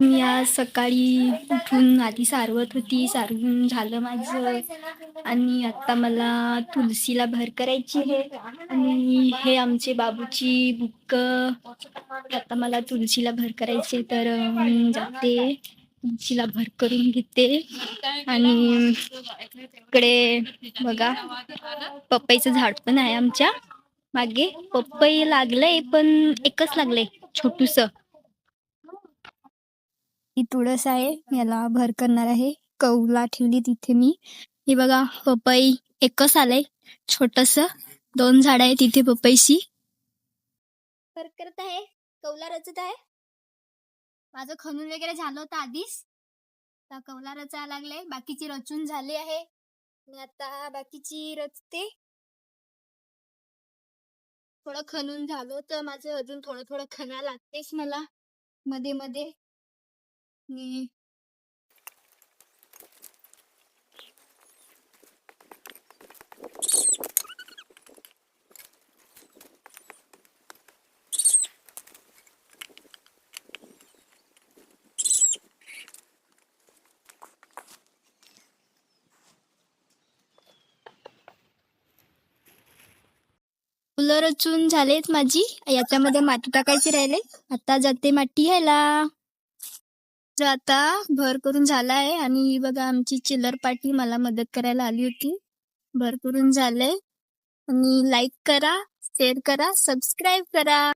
मी आज सकाळी उठून आधी सारवत होती सारवून झालं माझं. आणि आता मला तुलसीला भर करायची आहे. आणि हे आमचे बाबूची बुक. आता मला तुलसीला भर करायचे तर मी जाते. तुलसीला भर करून घेते. आणि इकडे बघा पपईचं झाड पण आहे आमच्या. मागे पपई लागलंय पण एकच लागलंय छोटूस. ही तुळस आहे याला भर करणार आहे. कौला ठेवली तिथे मी. हे बघा पपई एकच आलंय. छोटस दोन झाड आहे तिथे पपईशी. भर करत आहे. कौला रचत आहे. माझं खणून वगैरे झालं होतं आधीच. आता कौला रचायला लागले बाकीची रचून झाली आहे. मी आता बाकीची रचते. थोडं खणून झालं तर माझं अजून थोडं थोडं खणा लागतेच मला. मध्ये मध्ये. आणि फुलं रचून झालेत माझी. याच्यामध्ये माती टाकायची राहिले आता जाते माती यायला आता भर करून झाला आहे आणि ही बघा आमची चिल्लर पार्टी मला मदत करायला आली होती. भर करून झालंय. आणि लाईक करा शेअर करा सबस्क्राईब करा.